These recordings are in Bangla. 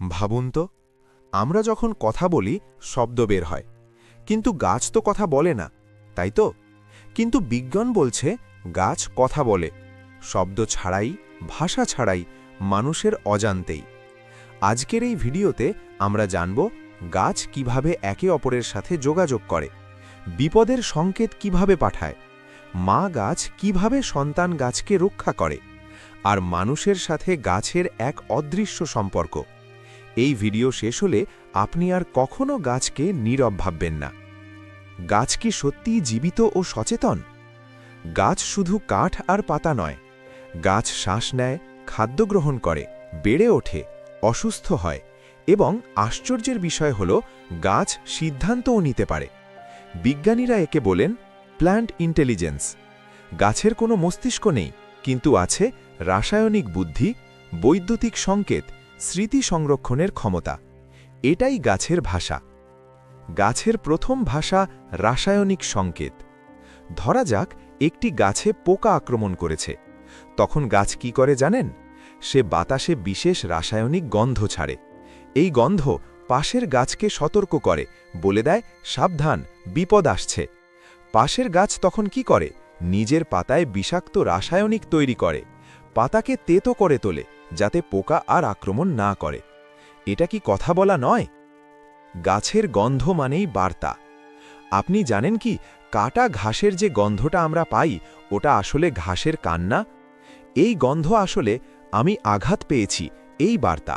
ভাবুন তো, আমরা যখন কথা বলি, শব্দ বের হয়। কিন্তু গাছ তো কথা বলে না, তাই তো? কিন্তু বিজ্ঞান বলছে, গাছ কথা বলে। শব্দ ছাড়াই, ভাষা ছাড়াই, মানুষের অজান্তেই। আজকের এই ভিডিওতে আমরা জানব, গাছ কীভাবে একে অপরের সাথে যোগাযোগ করে, বিপদের সংকেত কীভাবে পাঠায়, মা গাছ কীভাবে সন্তান গাছকে রক্ষা করে, আর মানুষের সাথে গাছের এক অদৃশ্য সম্পর্ক। এই ভিডিও শেষ হলে আপনি আর কখনো গাছকে নীরব ভাববেন না। গাছ কি সত্যিই জীবিত ও সচেতন? গাছ শুধু কাঠ আর পাতা নয়, গাছ শ্বাস নেয়, খাদ্য গ্রহণ করে, বেড়ে ওঠে, অসুস্থ হয় এবং আশ্চর্যের বিষয় হল গাছ সিদ্ধান্তও নিতে পারে। বিজ্ঞানীরা একে বলেন প্ল্যান্ট ইন্টেলিজেন্স গাছের কোনো মস্তিষ্ক নেই, কিন্তু আছে রাসায়নিক বুদ্ধি, বৈদ্যুতিক সংকেত স্মৃতি সংরক্ষণের ক্ষমতা। এটাই গাছের ভাষা। গাছের প্রথম ভাষা রাসায়নিক সংকেত। ধরা যাক, একটি গাছে পোকা আক্রমণ করেছে। তখন গাছ কি করে জানেন? সে বাতাসে বিশেষ রাসায়নিক গন্ধ ছাড়ে। এই গন্ধ পাশের গাছকে সতর্ক করে, বলে দেয়, সাবধান, বিপদ আসছে। পাশের গাছ তখন কি করে? নিজের পাতায় বিষাক্ত রাসায়নিক তৈরি করে। পাতাকে তেতো করে তোলে, যাতে পোকা আর আক্রমণ না করে। এটা কি কথা বলা নয়? গাছের গন্ধ মানেই বার্তা। আপনি জানেন কি, কাটা ঘাসের যে গন্ধটা আমরা পাই, ওটা আসলে ঘাসের কান্না? এই গন্ধ আসলে আমি আঘাত পেয়েছি, এই বার্তা।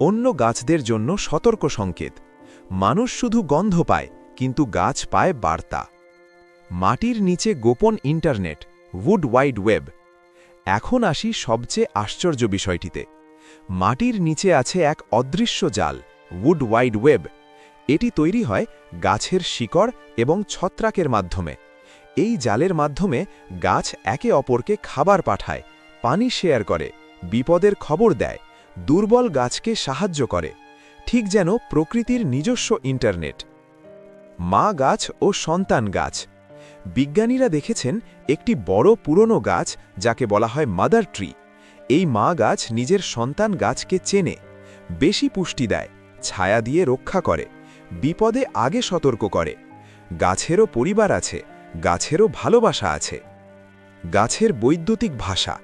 অন্য গাছদের জন্য সতর্ক সংকেত। মানুষ শুধু গন্ধ পায়, কিন্তু গাছ পায় বার্তা। মাটির নিচে গোপন ইন্টারনেট উড ওয়াইড ওয়েব এখন আসি সবচেয়ে আশ্চর্য বিষয়টিতে। মাটির নিচে আছে এক অদৃশ্য জাল উড ওয়াইড ওয়েব এটি তৈরি হয় গাছের শিকড় এবং ছত্রাকের মাধ্যমে। এই জালের মাধ্যমে গাছ একে অপরকে খাবার পাঠায়, পানি শেয়ার করে, বিপদের খবর দেয়, দুর্বল গাছকে সাহায্য করে, ঠিক যেন প্রকৃতির নিজস্ব ইন্টারনেট। মা গাছ ও সন্তান গাছ বিজ্ঞানীরা দেখেছেন একটি বড় পুরনো গাছ যাকে বলা হয় মাদার ট্রি। এই মা গাছ নিজের সন্তান গাছকে চেনে, বেশি পুষ্টি দেয়, ছায়া দিয়ে রক্ষা করে, বিপদে আগে সতর্ক করে। গাছেরও পরিবার আছে, গাছেরও ভালোবাসা আছে। গাছের বৈদ্যুতিক ভাষা।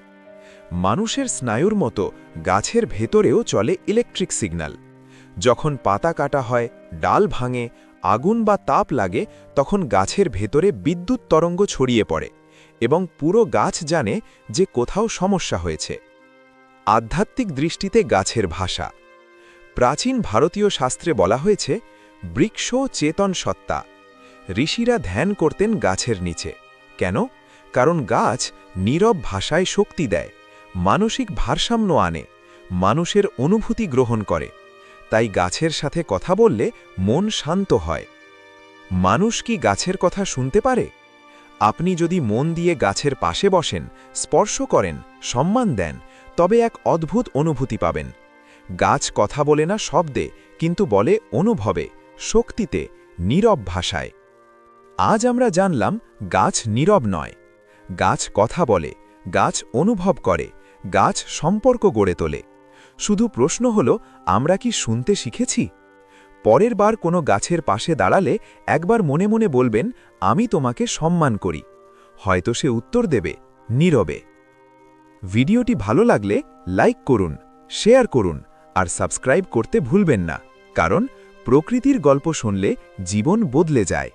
মানুষের স্নায়ুর মতো গাছের ভেতরেও চলে ইলেকট্রিক সিগন্যাল। যখন পাতা কাটা হয়, ডাল ভাঙে আগুন বা তাপ লাগে, তখন গাছের ভেতরে বিদ্যুৎ তরঙ্গ ছড়িয়ে পড়ে এবং পুরো গাছ জানে যে কোথাও সমস্যা হয়েছে। আধ্যাত্মিক দৃষ্টিতে গাছের ভাষা। প্রাচীন ভারতীয় শাস্ত্রে বলা হয়েছে, বৃক্ষ চেতন সত্তা। ঋষিরা ধ্যান করতেন গাছের নিচে। কেন? কারণ গাছ নীরব ভাষায় শক্তি দেয়, মানসিক ভারসাম্য আনে, মানুষের অনুভূতি গ্রহণ করে। তাই গাছের সাথে কথা বললে মন শান্ত হয়। মানুষ কি গাছের কথা শুনতে পারে? আপনি যদি মন দিয়ে গাছের পাশে বসেন, স্পর্শ করেন, সম্মান দেন, তবে এক অদ্ভুত অনুভূতি পাবেন। গাছ কথা বলে না শব্দে, কিন্তু বলে অনুভবে, শক্তিতে, নীরব ভাষায়। আজ আমরা জানলাম, গাছ নীরব নয়। গাছ কথা বলে, গাছ অনুভব করে, গাছ সম্পর্ক গড়ে তোলে। শুধু প্রশ্ন হল, আমরা কি শুনতে শিখেছি? পরের বার কোনো গাছের পাশে দাঁড়ালে একবার মনে মনে বলবেন, আমি তোমাকে সম্মান করি। হয়তো সে উত্তর দেবে, নীরবে। ভিডিওটি ভালো লাগলে লাইক করুন, শেয়ার করুন, আর সাবস্ক্রাইব করতে ভুলবেন না, কারণ প্রকৃতির গল্প শুনলে জীবন বদলে যায়।